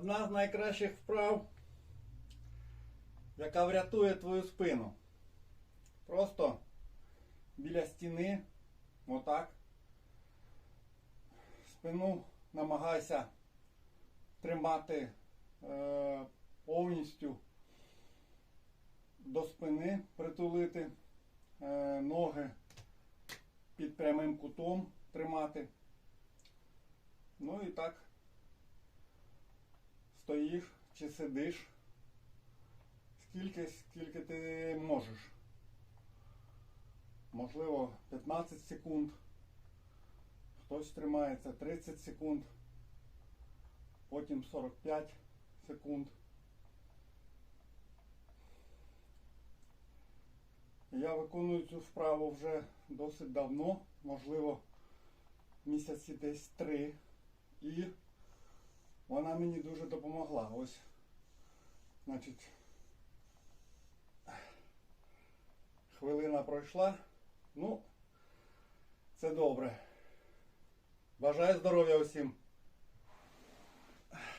Одна з найкращих вправ, яка врятує твою спину. Просто біля стіни, отак. Спину намагайся тримати е, повністю до спини, притулити е, ноги під прямим кутом тримати. Ну і так стоїш чи сидиш, скільки, скільки ти можеш. Можливо, 15 секунд. Хтось тримається 30 секунд, потім 45 секунд. Я виконую цю вправу вже досить давно, можливо, місяці десь три. І вона мені дуже допомогла. Ось, значить, хвилина пройшла. Ну, це добре. Бажаю здоров'я усім.